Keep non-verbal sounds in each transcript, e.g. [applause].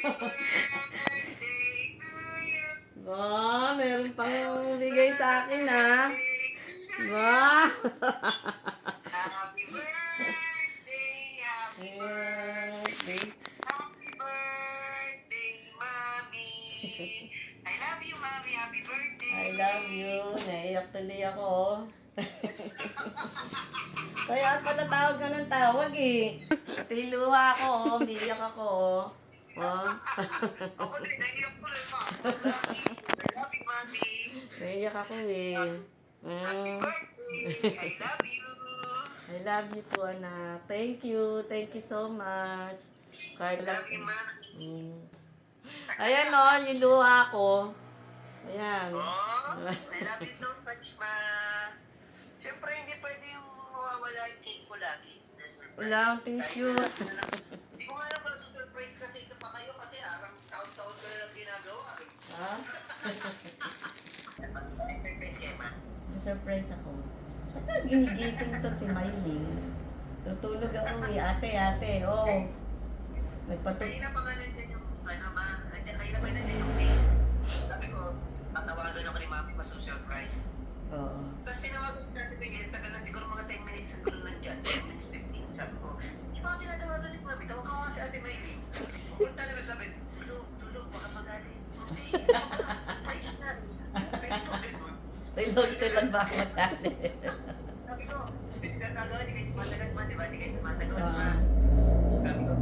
[laughs] Ba, meron pang bigay sa akin ha. Ba. Happy birthday, happy birthday, happy birthday, Mommy. I love you, Mommy. Happy birthday. I love you. Naiyak tuloy ako. oh. [laughs] Kaya pala tawag ka ng tawag eh. Pati luha ako, oh. Umiyak ako. Oh. Oh. Ako din, naiyak ko rin, Ma. I love you, Mommy. Naiyak ako eh. Happy birthday. I love you. I love you po, anak. Thank you. Thank you so much. Kahit I love you, Mommy. Mm. Ayan o, yung luha ko. Ayan. Oh, I [laughs] love you so much, Ma. Siyempre, hindi pwede yung mawawala yung cake ko lagi. Wala akong tissue. Hindi ko nga alam kung surprise kasi ito pa kayo kasi arang taon-taon ko na lang ginagawa. Ha? Surprise kayo, Ma. Surprise ako. Ba't saan ginigising to si Myling? Tutulog ako eh. Ate, ate. Oh. Nagpatug... Kanina pa nga nandyan yung, ano, Ma, nandyan, kanina pa nandyan yung cake. Sabi ko, tatawagan ako ni Mami pa surprise. Oo. Tapos sinawagan ko ko yun, tagal na siguro mga 10 minutes siguro nandyan, 10 minutes, 15. Sabi ko, di ba ako tinatawagan ni Mami? Tawag ko nga si Ate Maylin. Pupunta na sabi, tulog, tulog, baka magaling. Hindi, surprise na. Pwede ko ganun. Tulog-tulog ba ako matali? Sabi ko, tinatawagan, di kayo sumasagot ma, di ba? Di kayo sumasagot ma. Ah. Sabi ko,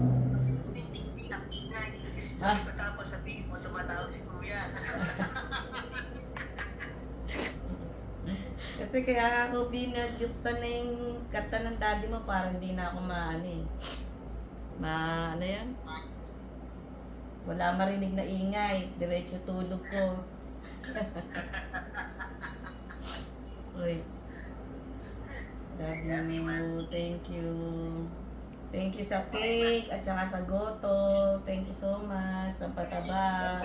hindi, hindi, ang ingay. Sabi ko tapos sabihin mo, tumatawag si Kuya. Kasi kaya ako binaguksan na yung kata ng daddy mo para hindi na ako maano eh. Ma, ano yan? Wala marinig na ingay. Diretso tulog ko. [laughs] Uy. Love you. Thank you. Thank you sa cake at saka sa goto. Thank you so much. Pampataba.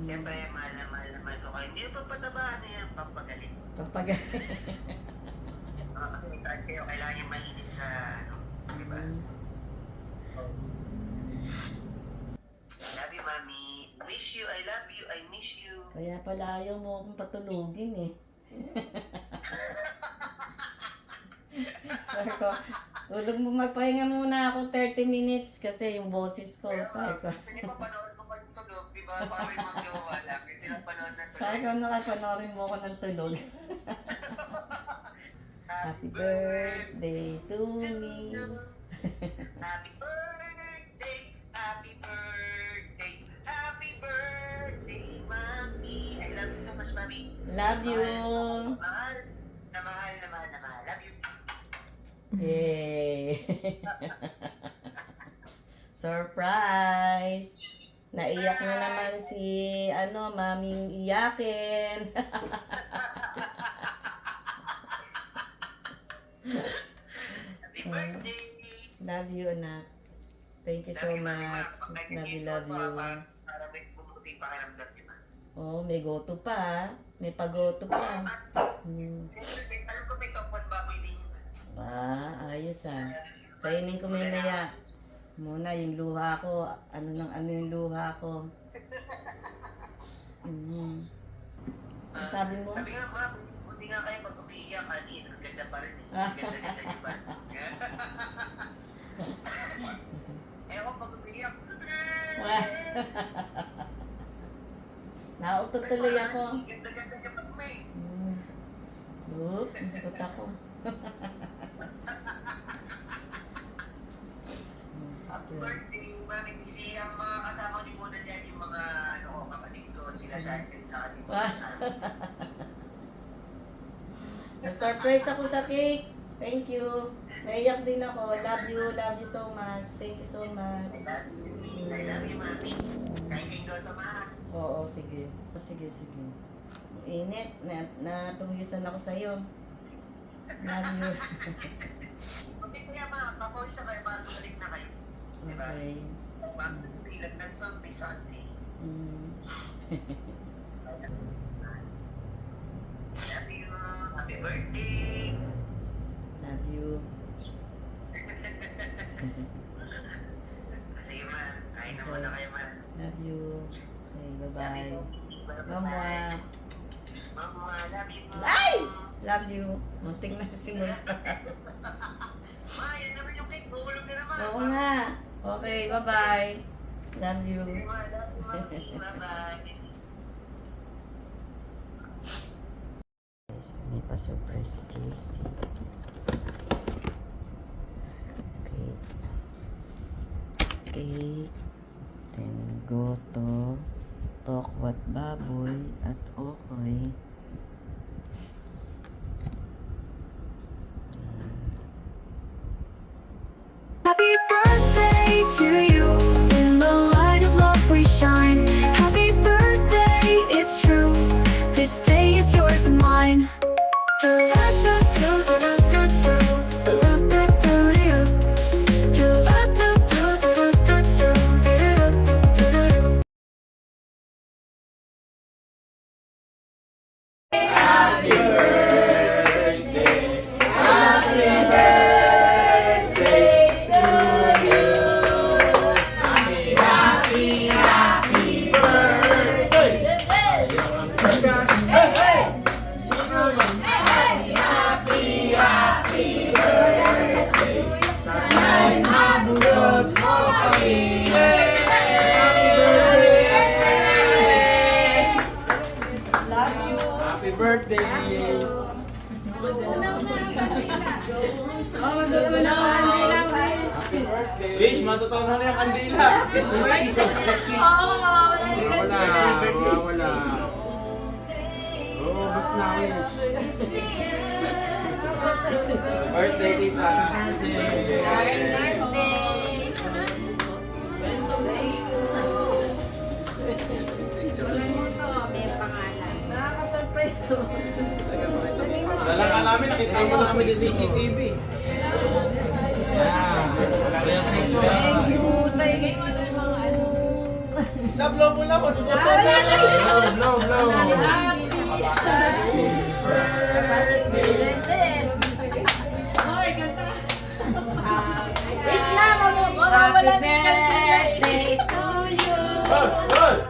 Siyempre, mahal na mahal na mahal ko kayo. Hindi pa pataba, ano yan, pampagaling. Pampag... Uh, [laughs] kasi saan kayo kailangan yung mainit sa, ano, di ba? I love you, Mami. Miss you, I love you, I miss you. Kaya pala ayaw mo akong patulugin eh. Sabi ko, tulog mo magpahinga muna ako 30 minutes kasi yung boses ko. Sabi ko, Hindi ba? Parang yung mga jowa lang. Hindi na panood ng tulog. nakapanorin mo ako ng tulog. [laughs] Happy birthday to me. [laughs] Happy birthday, happy birthday, happy birthday, Mami. I love you so much, Mami. Love you. Mahal, na mahal, na mahal, na mahal. Love you. Yay! [laughs] Surprise! Naiyak na naman si, ano, maming iyakin. Happy birthday. love you, anak. Thank you so much. Love you, love you. Para, may bumuti pakiramdam niyo. Oh, may goto pa. May pagoto pa. Hmm. Siyempre, may- alam ko may top 1 baboy din. Ba, ayos ah. Kainin ko mamaya. Muna yung luha ko. Ano nang ano yung luha ko. [laughs] Mm. Ah, Sabi mo? Sabi nga, Ma, buti nga kayo pag umiiyak, ani, ang ganda pa rin. eh. Ah. Ang ganda-ganda niyo pa. [laughs] Eh ako pag umiiyak, Nautot tuloy ako. Ang Ganda-ganda niyo pa, may. Mm. Oop, nautot ako. [laughs] Birthday, mami. Kasi ang mga kasama niyo muna dyan, yung mga ano ko, kapatid ko, sila Shanshin, saka si [laughs] Ah. Na-surprise ako sa cake. Thank you. Naiyak din ako. Love you, love you so much. Thank you so much. I love you, mami. Kain kayo doon, ma. Oo, sige. Sige, sige. Ang Init. Na, natuyusan ako sa'yo. Love you. [laughs] Buti ko yan, ma. Papawis na kayo, para bumalik na kayo. Diba? Okay. Ilagnag pa, may Sunday. Mm. Love you. Happy birthday. Love you. [laughs] Sige, ma. Kain na. Muna kayo. Love you. Okay, bye-bye. you. Mama. Mama, love you. Ay! Love you. Munting na si Musta. [laughs] Ma, yun naman yung cake. Buhulog na naman. Oo nga. Okay, bye-bye. Love you. Bye-bye. May pa-surprise si JC. Okay. Cake. Then go to talk what baboy at okay. Birthday! Happy birthday! Bish, matutunan na yung kandila. Wala, wala. Oo, bas na wish. Birthday, tita. Dala ka namin, nakita mo na kami sa CCTV. Ah, wala yung picture. Tablo mo na, matutunan. Blow, blow, blow. Wish na, mawawala ng birthday to you. Good, good.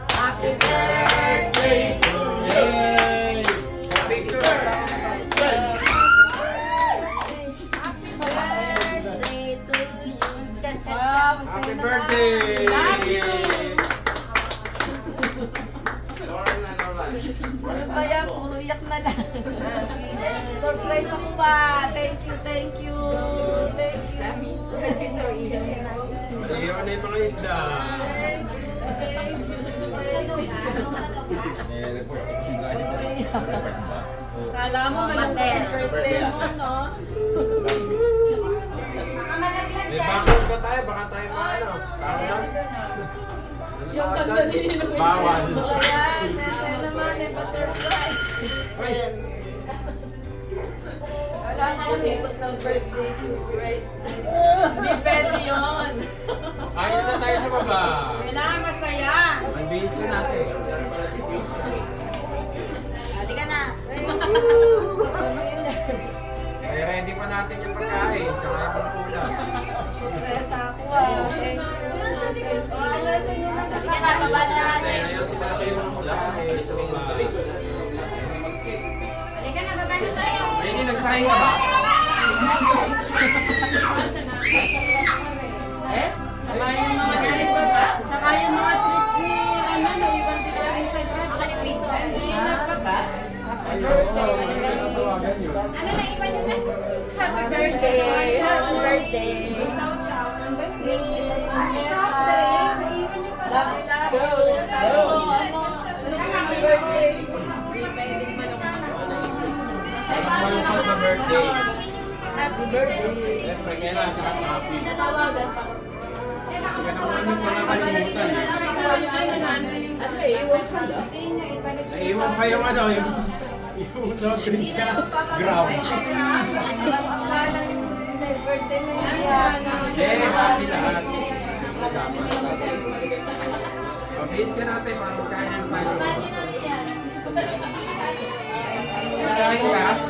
Ano ba yan? Puro iyak na lang. Surprise ako ba? Thank you, thank you. Thank you. Iyo na yung mga isda. Kala mo malungkot birthday mo, no? May backup ba tayo? Baka tayo maano? Kanta Bawal. Ayan, sensei naman, may pa-surprise. Wala na yung ikot ng birthday, right? Pwede yun. Kain na tayo sa baba. Kailangan masaya. Magbihis na natin. Halika na. Kaya ready pa natin yung pagkain. Tsaka yung ulam. Surpresa ako ah. Thank you. Halika na, baba na natin. Kaya ayaw si natin Ready, nagsahin ka ba? [laughs] Tsaka yung birthday. Happy birthday! Siyempre, kailangan sa happy. Natawagan pa ko. Hindi ka naman mga kalimutan. Ano eh, iwan ka lang. Naiwan pa yung ano, yung, yung soft drink sa ground. Birthday na yan. Eh, happy lahat. Dapat. Mabilis ka natin para magkain na tayo sa baba. Isahin ka?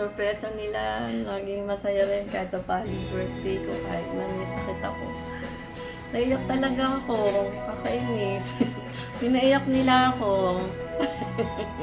sorpresa nila, naging masaya rin kahit pa birthday ko, kahit na may sakit ako. Naiyak talaga ako. Kakainis. [laughs] Pinaiyak nila ako. [laughs]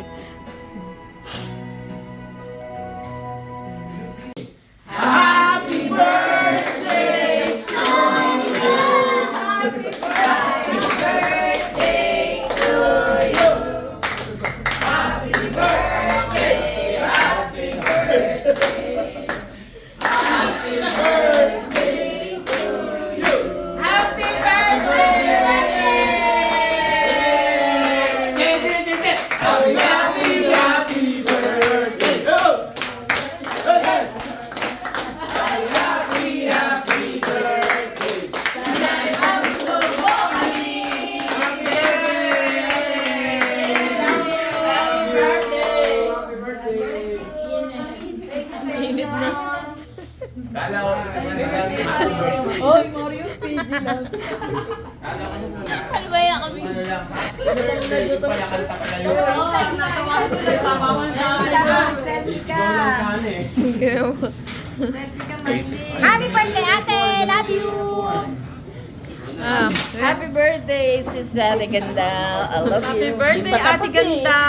birthday, sis Ate Ganda. I love Happy you. birthday, Di pa Ate tapos Ganda!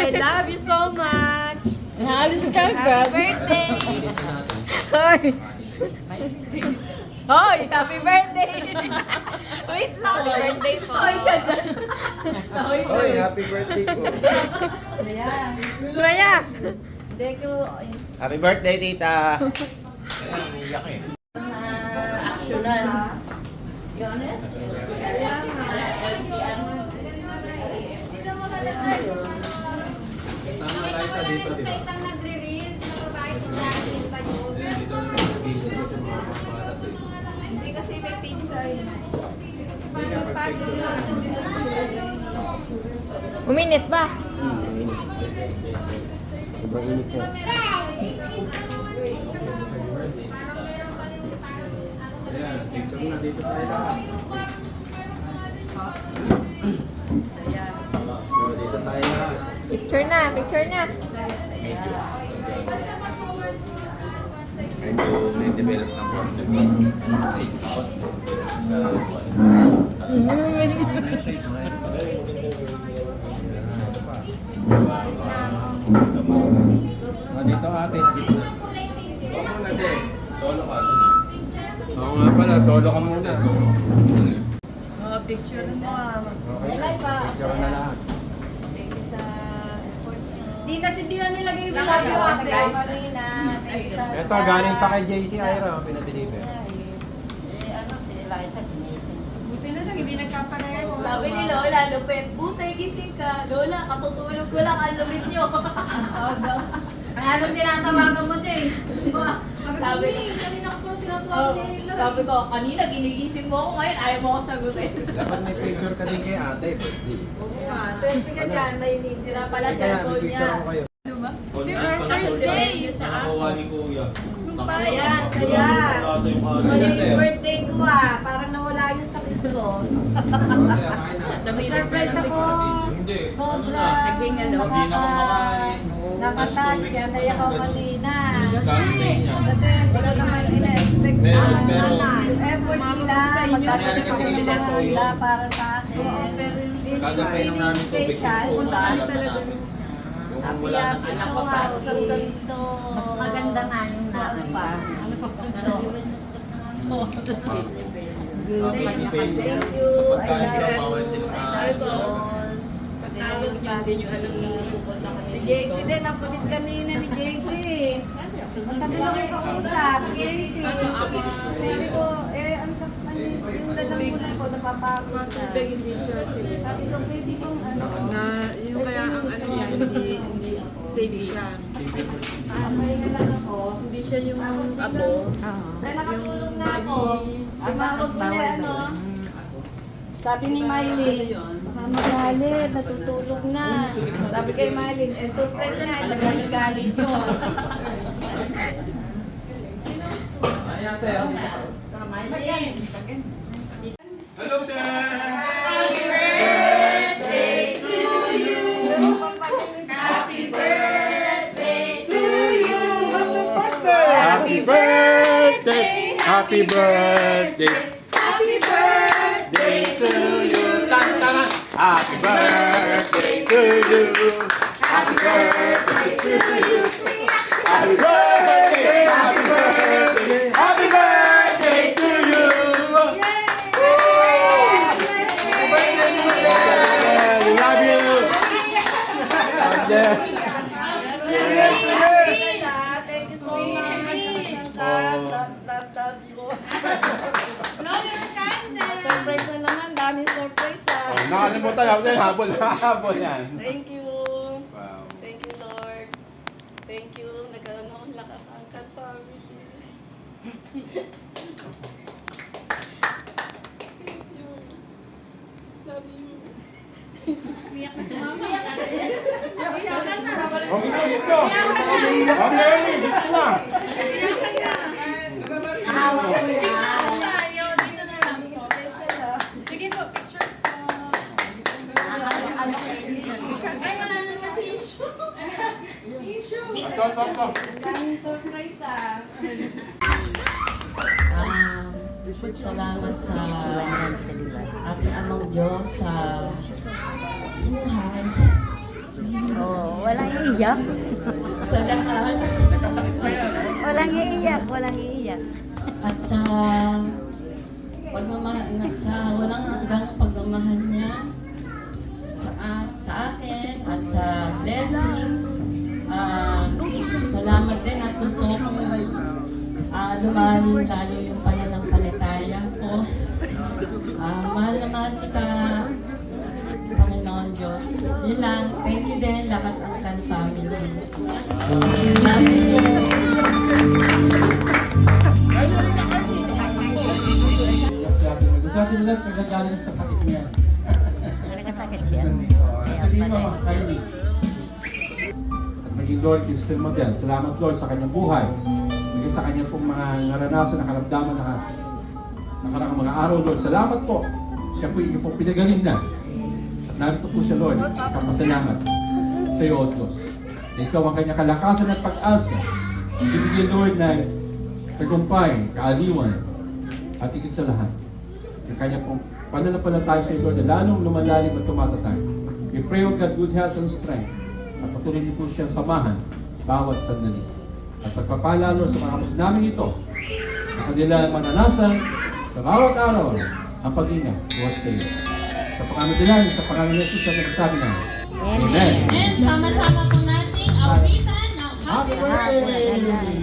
I love you so much! eh. Halos ka, Happy birthday! Hoy! Hoy! Happy birthday! Wait lang. Happy birthday po. Hoy ka dyan. Hoy, Oy, happy birthday! Hindi ko, Happy birthday, tita. Ayan, umiyak eh. actionan. Yun eh. Kaya nga. Tama tayo sa dito, di ba? isang nagre-reels na sa dahil pa yun. Ayan, dito na eh. Hindi kasi may yun. Hindi ka pag-picture. Uminit ba? Sobrang picture tayo lahat. So, dito tayo lahat. Picture na, picture na. Medyo na-develop ng concept. Kasi ikaw, Ah, dito ate, sa din. Solo ka. Oo nga pala, solo ka muna. Oh, picture mo ah. Okay, picture na lahat. Thank you sa effort niyo. Di kasi di na nilagay yung ate. Marina. Thank you sa... Ito, galing pa kay JC Ira, ang pinadeliver. Eh, ano, si Eliza ginising. Buti na lang, hindi nagkapareho. Sabi ni Lola, lupit, butay gising ka. Lola, katutulog ko lang, [laughs] ang lupit nyo. Ang anong tinatawagan mo siya eh. Sabi ni, kanina ko tinatawagan ni Lola. Sabi ko, kanina ginigising mo ako ngayon, ayaw mo ako sagutin. Dapat may picture ka din kay ate, birthday. Ah, selfie ka dyan, may link. Sira pala Kaya, cellphone niya. picture ko kayo. Thursday! Nakakuha ni Kuya. Saya, saya. Mali yung birthday ko ah. Parang nawala yung sakit ko. Surprise ako. Hindi. Sobra. Hindi na ako makain. Nakatouch, kaya naiyak ako kanina. Kasi wala naman ina-expect sa effort nila. Magdadala sa mga handa para sa akin. Kada painom namin tubig, naalala namin. Yung Happy, wala happy, anak so pa. So, maganda nga yung sa ano pa. Ano pa so, so, Thank you. Thank you. Sa pagkain bawal you. sila You. Patawag niyo, hindi niyo alam na Si JC din, napulit kanina ni JC. Ang tagal ako kausap, si JC. Sabi ko, eh, ang sa ano, yung lalamunan ko, napapasok na. Sabi ko, pwede bang ano, Na, safe siya. Ah, pahinga lang ako. Hindi siya yung abo. Dahil nakatulog na ako. Tumawag mo na ano. Sabi ni Miley, baka magalit, natutulog na. Sabi kay Miley, eh surprise nga, nagalit yun. Ay, ate, oh. Hello there! Happy birthday! Happy birthday! Happy birthday Happy birthday to you! Happy birthday to you! Happy birthday! Happy birthday! Happy birthday to you! Yeah, we love you! Surprise na naman, daming surprise. Oh, nakalimutan ako din, habol na [laughs] habol yan. Thank you. Wow. Thank you, Lord. Thank you. Nagkaroon akong lakas ang family. Thank you. Love you. Huwag ito, dito! Huwag na yun, dito na! Special ah. Sige po, picture po. Ay, wala naman tissue. Tissue. Ito, ito, ito. Surprise ah. Um, salamat sa ating amang Diyos sa buhay. Oh, walang iiyak. Sa lakas. Walang iiyak, walang iiyak. At sa pagmamahal, sa walang hanggang pagmamahal niya sa, sa atin at sa blessings. Um, salamat din at totoo kong uh, lumalim lalo yung pananampalataya ko. Ah, mahal na mahal kita, Panginoon Diyos. Yun lang. Thank you din. Lakas ang Clan family. You po. Sa atin ulit, kagagaling sa sakit niya. Nagkasakit siya. Sabihin mo, Kylie. Maging Lord, Kristo model. Salamat Lord sa kanyang buhay. Bigay sa kanyang pong mga naranasan, nakaramdaman, naka, nakarang mga araw, Lord. Salamat po. Siya po yung pong pinagaling na. At narito po siya, Lord. Kapasalamat sa iyo, Diyos. Na ikaw ang kanyang kalakasan at pag-asa. Ibigay, Lord, na tagumpay, kaaliwan, at higit sa lahat. Yung kanya pong pananampalataya sa iyo, Lord, na lalong lumalalim at tumatatag. We pray, O God, good health and strength. At patuloy niyo po siyang samahan bawat sandali. At pagpapala, Lord, sa mga kapatid namin ito, na kanilang mananasan sa bawat araw ang pag-ingat buhat sa iyo. Sa pangalan din sa pangalan ni Jesus na nagsabi na, Amen. And sama-sama po natin awitan ng Happy birthday!